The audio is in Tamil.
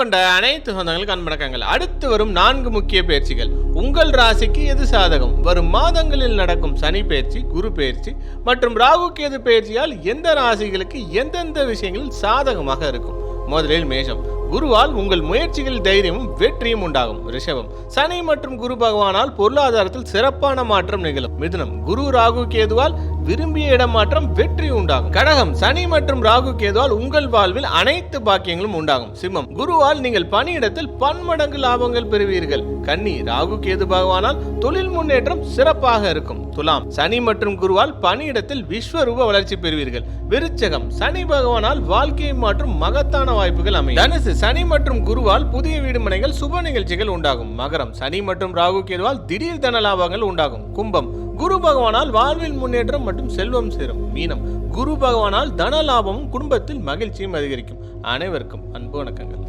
கொண்ட அனைத்து சொந்தங்களுக்கு அன்பணக்கங்கள். அடுத்து வரும் நான்கு முக்கிய பயிற்சிகள். உங்கள் ராசிக்கு எது சாதகம்? வரும் மாதங்களில் நடக்கும் சனி பயிற்சி குரு பயிற்சி மற்றும் ராகு கேது பயிற்சியால் எந்த ராசிகளுக்கு எந்தெந்த விஷயங்களில் சாதகமாக இருக்கும்? முதலில் மேஷம். குருவால் உங்கள் முயற்சிகள் தைரியமும் வெற்றியும் உண்டாகும். ரிஷபம். சனி மற்றும் குரு பகவானால் பொருளாதாரத்தில் சிறப்பான மாற்றம் நிகழும். மிதுனம். குரு ராகு கேதுவால் விரும்பிய இடம் மாற்றம் வெற்றி உண்டாகும். கடகம் சனி மற்றும் ராகு கேதுவால் உங்கள் வாழ்வில் அனைத்து பாக்கியங்களும் உண்டாகும். சிம்மம் குருவால் நீங்கள் பணியிடத்தில் பன்மடங்கு லாபங்கள் பெறுவீர்கள். கன்னி ராகு கேது பகவானால் தொழில் முன்னேற்றம் சிறப்பாக இருக்கும். துலாம் சனி மற்றும் குருவால் பணியிடத்தில் விஸ்வரூப வளர்ச்சி பெறுவீர்கள். விருச்சகம் சனி பகவானால் வாழ்க்கையை மாற்றும் மகத்தான வாய்ப்புகள் அமையும். தனுசு சனி மற்றும் குருவால் புதிய வீடுமனைகள் சுப நிகழ்ச்சிகள் உண்டாகும். மகரம் சனி மற்றும் ராகு கேதுவால் திடீர் தன லாபங்கள் உண்டாகும். கும்பம் குரு பகவானால் வாழ்வில் முன்னேற்றம் மற்றும் செல்வம் சேரும். மீனம். குரு பகவானால் தன லாபமும் குடும்பத்தில் மகிழ்ச்சியும் அதிகரிக்கும். அனைவருக்கும் அன்பு வணக்கங்கள்.